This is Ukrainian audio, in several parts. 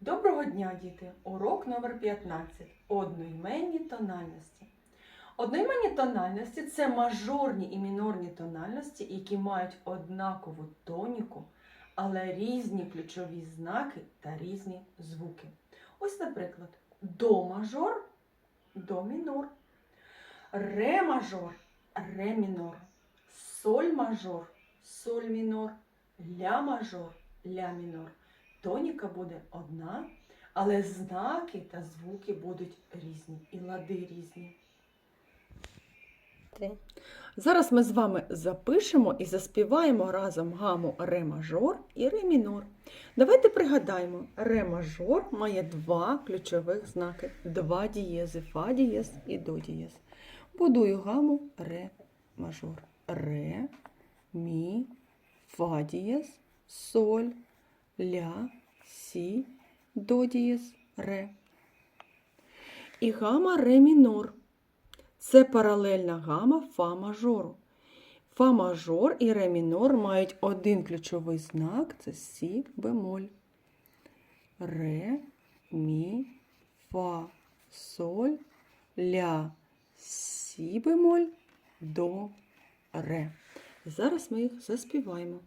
Доброго дня, діти! Урок номер 15. Одноіменні тональності. Одноіменні тональності це мажорні і мінорні тональності, які мають однакову тоніку, але різні ключові знаки та різні звуки. Ось, наприклад, до мажор, до мінор, ре мажор, ре мінор, соль мажор, соль мінор, ля мажор, ля мінор. Тоніка буде одна, але знаки та звуки будуть різні, і лади різні. Зараз ми з вами запишемо і заспіваємо разом гаму ре мажор і ре мінор. Давайте пригадаємо, ре мажор має два ключових знаки: два дієзи фа дієз і до дієз. Будую гаму ре мажор. Ре, мі, фа дієз, соль, ля, сі, до дієз, ре. І гама ре мінор. Це паралельна гама фа мажору. Фа мажор і ре мінор мають один ключовий знак це сі бемоль. Ре, мі, фа, соль, ля, сі бемоль, до, ре. Зараз ми їх заспіваємо.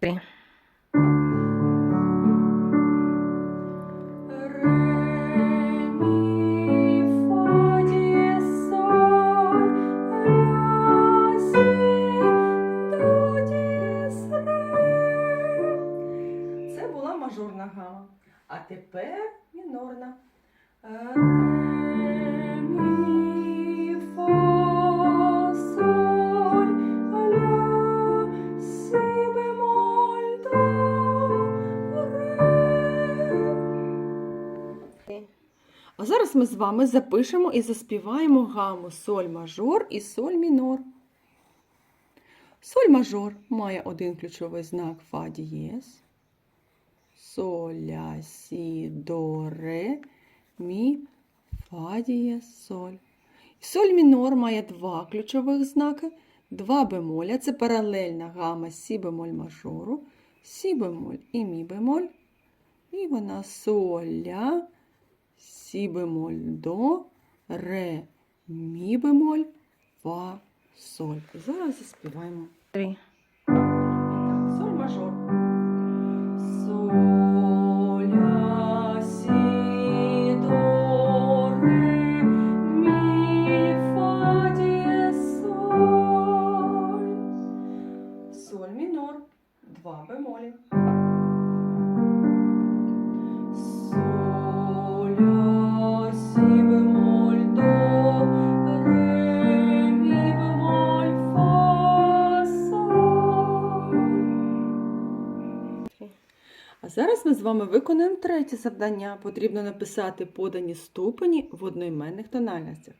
Зараз ми з вами запишемо і заспіваємо гаму соль мажор і соль мінор. Соль мажор має один ключовий знак фа дієз. Соль, ля, сі, до, ре, мі, фа дієз, соль. Соль мінор має два ключових знаки. Два бемоля це паралельна гама сі бемоль мажору, сі бемоль і мі бемоль. І вона соль, ля, сі бемоль до, ре, мі бемоль, фа, соль. Зараз заспіваємо. Три. Соль мажор. З вами виконаємо третє завдання. Потрібно написати подані ступені в одноіменних тональностях.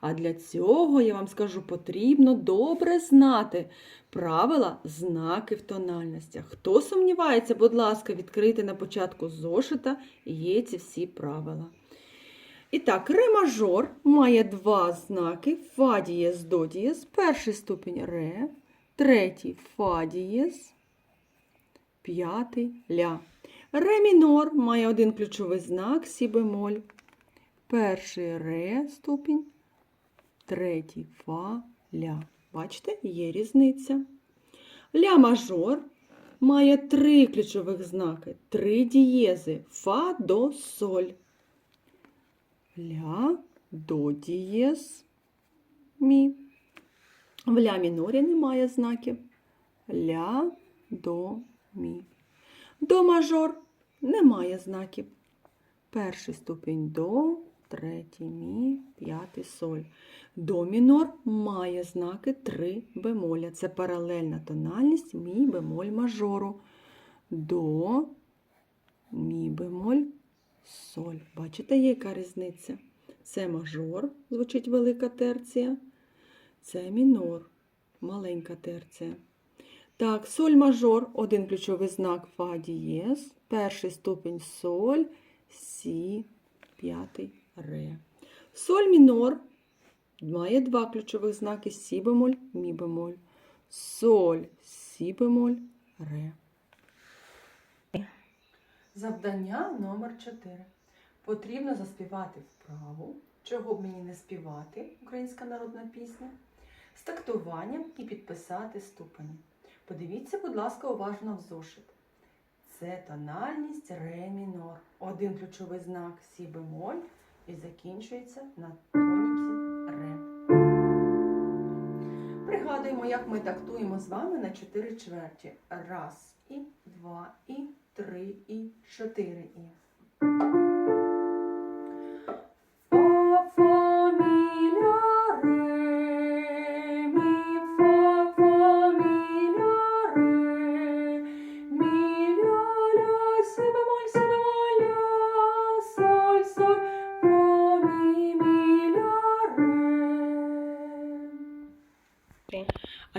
А для цього, я вам скажу, потрібно добре знати правила знаки в тональностях. Хто сумнівається, будь ласка, відкрийте на початку зошита, є ці всі правила. І так, ре мажор має два знаки фа дієз, до дієз. Перший ступінь ре, третій фа дієз, п'ятий ля. Ре мінор має один ключовий знак сі бемоль. Перший ре ступінь, третій фа ля. Бачите, є різниця. Ля мажор має три ключових знаки, три дієзи фа до соль. Ля, до дієз, мі. В ля мінорі немає знаків. Ля, до, мі. До мажор немає знаків. Перший ступінь до, третій мі, п'ятий соль. До мінор має знаки 3 бемоля. Це паралельна тональність мі бемоль мажору. До, мі бемоль, соль. Бачите, є яка різниця? Це мажор, звучить велика терція. Це мінор, маленька терція. Так, соль мажор, один ключовий знак фа дієз, перший ступінь соль, сі, п'ятий ре. Соль мінор має два ключових знаки сі бемоль, мі бемоль. Соль, сі бемоль, ре. Завдання номер 4. потрібно заспівати вправу, чого б мені не співати, українська народна пісня, з тактуванням і підписати ступені. Подивіться, будь ласка, уважно в зошит. Це тональність ре мінор. Один ключовий знак сі бемоль і закінчується на тоніці ре. Пригадуємо, як ми тактуємо з вами на 4 чверті. Раз і два і три і чотири і.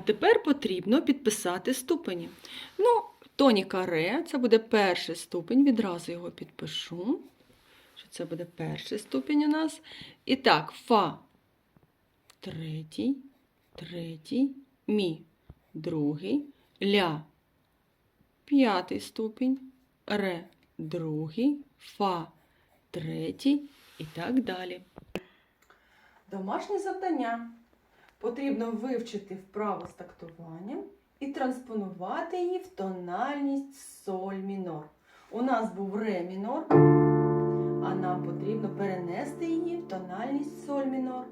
Тепер потрібно підписати ступені. Ну, тоніка ре, це буде перший ступень, відразу його підпишу. Що це буде перший ступень у нас. І так, фа третій, третій, мі другий, ля п'ятий ступінь, ре другий, фа третій і так далі. Домашнє завдання. Потрібно вивчити вправу з тактуванням і транспонувати її в тональність соль мінор. У нас був ре мінор, а нам потрібно перенести її в тональність соль мінор.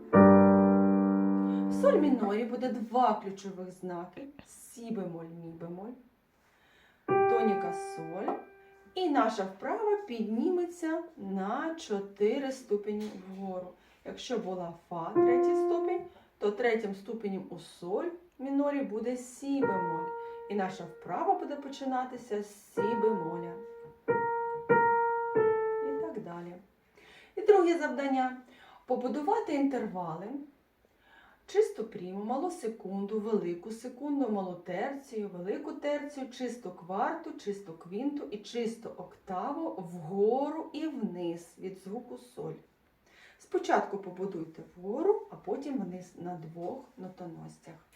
В соль мінорі буде два ключових знаки: сі бемоль, мі бемоль, тоніка соль. І наша вправа підніметься на 4 ступені вгору. Якщо була фа третій ступінь, то третім ступенем у соль мінорі буде сі бемоль. І наша вправа буде починатися з сі бемоля. І так далі. І друге завдання побудувати інтервали. Чисту пріму, малу секунду, велику секунду, малу терцію, велику терцію, чисту кварту, чисту квінту і чисту октаву вгору і вниз від звуку соль. Спочатку побудуйте вгору, а потім вниз на двох нотоностях.